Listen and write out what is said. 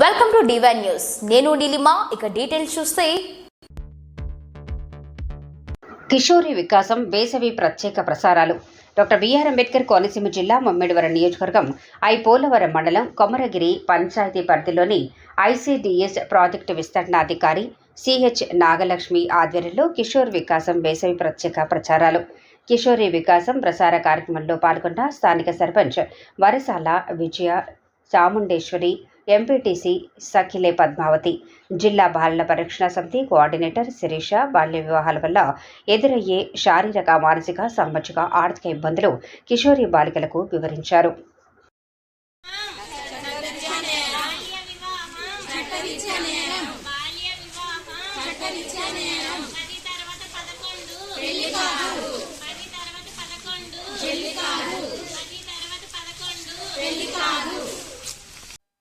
Welcome to divine news నేను నీలిమా ఇక details చూస్తే. కిషోరి వికాసం వేసవి ప్రత్యేక ప్రసారాలు. డాక్టర్ బిఆర్ అంబేద్కర్ కోనసీమ జిల్లా మమ్మిడివరం నియోజకవర్గం ఐ పోలవరం మండలం కొమరగిరి పంచాయతీ పరిధిలోని ఐసీడీఎస్ ప్రాజెక్టు విస్తరణాధికారి సిహెచ్ నాగలక్ష్మి ఆధ్వర్యంలో కిషోర్ వికాసం వేసవి ప్రత్యేక ప్రచారాలు. కిషోరి వికాసం ప్రసార కార్యక్రమంలో పాల్గొన్న స్థానిక సర్పంచ్ వరసాల విజయ చాముండేశ్వరి ఎంపీటీసీ సఖిలే పద్మావతి జిల్లా బాలల పరిరక్షణ సమితి కోఆర్డినేటర్ శిరీష బాల్య వివాహాల వల్ల ఎదురయ్యే శారీరక మానసిక సామాజిక ఆర్థిక ఇబ్బందులు కిషోరి బాలికలకు వివరించారు. బాల్య